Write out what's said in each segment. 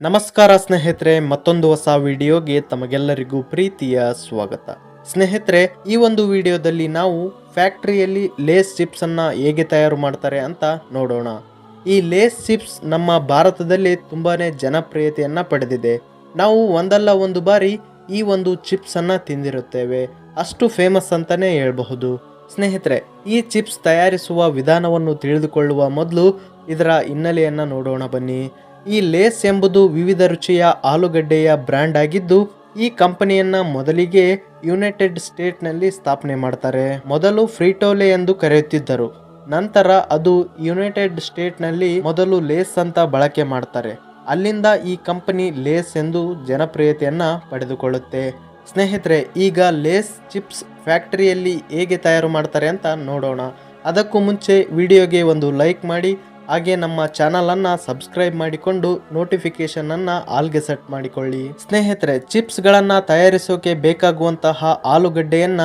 ನಮಸ್ಕಾರ ಸ್ನೇಹಿತರೆ, ಮತ್ತೊಂದು ಹೊಸ ವಿಡಿಯೋಗೆ ತಮಗೆಲ್ಲರಿಗೂ ಪ್ರೀತಿಯ ಸ್ವಾಗತ. ಸ್ನೇಹಿತರೆ, ಈ ಒಂದು ವಿಡಿಯೋದಲ್ಲಿ ನಾವು ಫ್ಯಾಕ್ಟರಿಯಲ್ಲಿ ಲೇಸ್ ಚಿಪ್ಸ್ ಅನ್ನ ಹೇಗೆ ತಯಾರು ಮಾಡ್ತಾರೆ ಅಂತ ನೋಡೋಣ. ಈ ಲೇಸ್ ಚಿಪ್ಸ್ ನಮ್ಮ ಭಾರತದಲ್ಲಿ ತುಂಬಾನೇ ಜನಪ್ರಿಯತೆಯನ್ನ ಪಡೆದಿದೆ. ನಾವು ಒಂದಲ್ಲ ಒಂದು ಬಾರಿ ಈ ಒಂದು ಚಿಪ್ಸ್ ಅನ್ನ ತಿಂದಿರುತ್ತೇವೆ. ಅಷ್ಟು ಫೇಮಸ್ ಅಂತಾನೆ ಹೇಳಬಹುದು. ಸ್ನೇಹಿತರೆ, ಈ ಚಿಪ್ಸ್ ತಯಾರಿಸುವ ವಿಧಾನವನ್ನು ತಿಳಿದುಕೊಳ್ಳುವ ಮೊದಲು ಇದರ ಹಿನ್ನೆಲೆಯನ್ನ ನೋಡೋಣ ಬನ್ನಿ. ಈ ಲೇಸ್ ಎಂಬುದು ವಿವಿಧ ರುಚಿಯ ಆಲೂಗಡ್ಡೆಯ ಬ್ರ್ಯಾಂಡ್ ಆಗಿದ್ದು, ಈ ಕಂಪನಿಯನ್ನ ಮೊದಲಿಗೆ ಯುನೈಟೆಡ್ ಸ್ಟೇಟ್ನಲ್ಲಿ ಸ್ಥಾಪನೆ ಮಾಡ್ತಾರೆ. ಮೊದಲು ಫ್ರೀಟೋಲೆ ಎಂದು ಕರೆಯುತ್ತಿದ್ದರು. ನಂತರ ಅದು ಯುನೈಟೆಡ್ ಸ್ಟೇಟ್ನಲ್ಲಿ ಮೊದಲು ಲೇಸ್ ಅಂತ ಬಳಕೆ ಮಾಡ್ತಾರೆ. ಅಲ್ಲಿಂದ ಈ ಕಂಪನಿ ಲೇಸ್ ಎಂದು ಜನಪ್ರಿಯತೆಯನ್ನ ಪಡೆದುಕೊಳ್ಳುತ್ತೆ. ಸ್ನೇಹಿತರೆ, ಈಗ ಲೇಸ್ ಚಿಪ್ಸ್ ಫ್ಯಾಕ್ಟರಿಯಲ್ಲಿ ಹೇಗೆ ತಯಾರು ಮಾಡ್ತಾರೆ ಅಂತ ನೋಡೋಣ. ಅದಕ್ಕೂ ಮುಂಚೆ ವಿಡಿಯೋಗೆ ಒಂದು ಲೈಕ್ ಮಾಡಿ ಹಾಗೆ ನಮ್ಮ ಚಾನಲ್ ಅನ್ನ ಸಬ್ಸ್ಕ್ರೈಬ್ ಮಾಡಿಕೊಂಡು ನೋಟಿಫಿಕೇಶನ್ ಅನ್ನ ಆಲ್ಗೆ ಸೆಟ್ ಮಾಡಿಕೊಳ್ಳಿ. ಸ್ನೇಹಿತರೆ ಚಿಪ್ಸ್ ಗಳನ್ನ ತಯಾರಿಸೋಕೆ ಬೇಕಾಗುವಂತಹ ಆಲೂಗಡ್ಡೆಯನ್ನ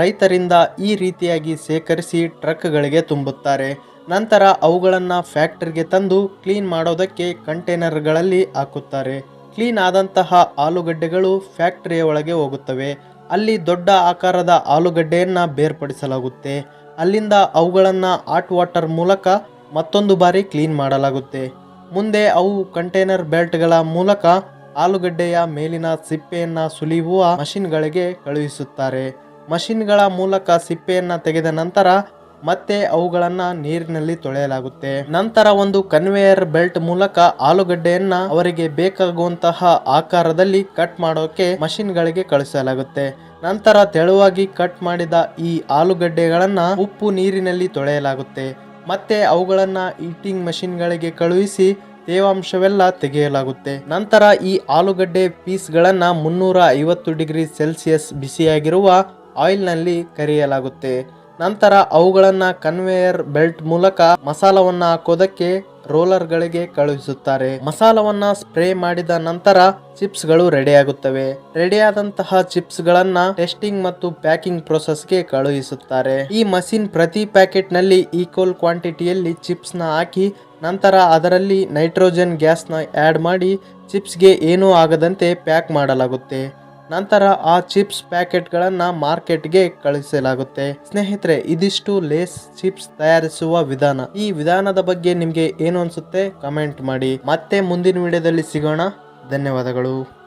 ರೈತರಿಂದ ಈ ರೀತಿಯಾಗಿ ಸೇಕರಿಸಿ ಟ್ರಕ್ಗಳಿಗೆ ತುಂಬುತ್ತಾರೆ. ನಂತರ ಅವುಗಳನ್ನ ಫ್ಯಾಕ್ಟರಿಗೆ ತಂದು ಕ್ಲೀನ್ ಮಾಡೋದಕ್ಕೆ ಕಂಟೈನರ್ಗಳಲ್ಲಿ ಹಾಕುತ್ತಾರೆ. ಕ್ಲೀನ್ ಆದಂತಹ ಆಲೂಗಡ್ಡೆಗಳು ಫ್ಯಾಕ್ಟರಿಯ ಒಳಗೆ ಹೋಗುತ್ತವೆ. ಅಲ್ಲಿ ದೊಡ್ಡ ಆಕಾರದ ಆಲೂಗಡ್ಡೆಯನ್ನ ಬೇರ್ಪಡಿಸಲಾಗುತ್ತೆ. ಅಲ್ಲಿಂದ ಅವುಗಳನ್ನ ಹಾಟ್ ವಾಟರ್ ಮೂಲಕ ಮತ್ತೊಂದು ಬಾರಿ ಕ್ಲೀನ್ ಮಾಡಲಾಗುತ್ತೆ. ಮುಂದೆ ಅವು ಕಂಟೈನರ್ ಬೆಲ್ಟ್ಗಳ ಮೂಲಕ ಆಲೂಗಡ್ಡೆಯ ಮೇಲಿನ ಸಿಪ್ಪೆಯನ್ನ ಸುಲಿಯುವ ಮಷಿನ್ಗಳಿಗೆ ಕಳುಹಿಸುತ್ತಾರೆ. ಮಷಿನ್ಗಳ ಮೂಲಕ ಸಿಪ್ಪೆಯನ್ನ ತೆಗೆದ ನಂತರ ಮತ್ತೆ ಅವುಗಳನ್ನ ನೀರಿನಲ್ಲಿ ತೊಳೆಯಲಾಗುತ್ತೆ. ನಂತರ ಒಂದು ಕನ್ವೇಯರ್ ಬೆಲ್ಟ್ ಮೂಲಕ ಆಲೂಗಡ್ಡೆಯನ್ನ ಅವರಿಗೆ ಬೇಕಾಗುವಂತಹ ಆಕಾರದಲ್ಲಿ ಕಟ್ ಮಾಡೋಕೆ ಮಷಿನ್ಗಳಿಗೆ ಕಳಿಸಲಾಗುತ್ತೆ ನಂತರ ತೆಳುವಾಗಿ ಕಟ್ ಮಾಡಿದ ಈ ಆಲೂಗಡ್ಡೆಗಳನ್ನ ಉಪ್ಪು ನೀರಿನಲ್ಲಿ ತೊಳೆಯಲಾಗುತ್ತೆ. ಮತ್ತೆ ಅವುಗಳನ್ನ ಈಟಿಂಗ್ ಮಷಿನ್ಗಳಿಗೆ ಕಳುಹಿಸಿ ತೇವಾಂಶವೆಲ್ಲ ತೆಗೆಯಲಾಗುತ್ತೆ. ನಂತರ ಈ ಆಲೂಗಡ್ಡೆ ಪೀಸ್ಗಳನ್ನು ಮುನ್ನೂರ ಐವತ್ತು ಡಿಗ್ರಿ ಸೆಲ್ಸಿಯಸ್ ಬಿಸಿಯಾಗಿರುವ ಆಯಿಲ್ನಲ್ಲಿ ಕರಿಯಲಾಗುತ್ತೆ. ನಂತರ ಅವುಗಳನ್ನ ಕನ್ವೇಯರ್ ಬೆಲ್ಟ್ ಮೂಲಕ ಮಸಾಲವನ್ನ ಹಾಕೋದಕ್ಕೆ ರೋಲರ್ಗಳಿಗೆ ಕಳುಹಿಸುತ್ತಾರೆ. ಮಸಾಲವನ್ನ ಸ್ಪ್ರೇ ಮಾಡಿದ ನಂತರ ಚಿಪ್ಸ್ಗಳು ರೆಡಿ ಆಗುತ್ತವೆ. ರೆಡಿಯಾದಂತಹ ಚಿಪ್ಸ್ ಗಳನ್ನ ಟೆಸ್ಟಿಂಗ್ ಮತ್ತು ಪ್ಯಾಕಿಂಗ್ಗೆ ಕಳುಹಿಸುತ್ತಾರೆ. ಈ ಮಷಿನ್ ಪ್ರತಿ ಪ್ಯಾಕೆಟ್ನಲ್ಲಿ ಈಕ್ವಲ್ ಕ್ವಾಂಟಿಟಿಯಲ್ಲಿ ಚಿಪ್ಸ್ನ ಹಾಕಿ ನಂತರ ಅದರಲ್ಲಿ ನೈಟ್ರೋಜನ್ ಗ್ಯಾಸ್ನ ಆಡ್ ಮಾಡಿ ಚಿಪ್ಸ್ಗೆ ಏನೂ ಆಗದಂತೆ ಪ್ಯಾಕ್ ಮಾಡಲಾಗುತ್ತೆ. ನಂತರ ಆ ಚಿಪ್ಸ್ ಪ್ಯಾಕೆಟ್ಗಳನ್ನು ಮಾರ್ಕೆಟ್ಗೆ ಕಳಿಸಲಾಗುತ್ತೆ. ಸ್ನೇಹಿತರೆ, ಇದಿಷ್ಟು ಲೇಸ್ ಚಿಪ್ಸ್ ತಯಾರಿಸುವ ವಿಧಾನ. ಈ ವಿಧಾನದ ಬಗ್ಗೆ ನಿಮಗೆ ಏನು ಅನ್ಸುತ್ತೆ? ಕಮೆಂಟ್ ಮಾಡಿ. ಮತ್ತೆ ಮುಂದಿನ ವಿಡಿಯೋದಲ್ಲಿ ಸಿಗೋಣ. ಧನ್ಯವಾದಗಳು.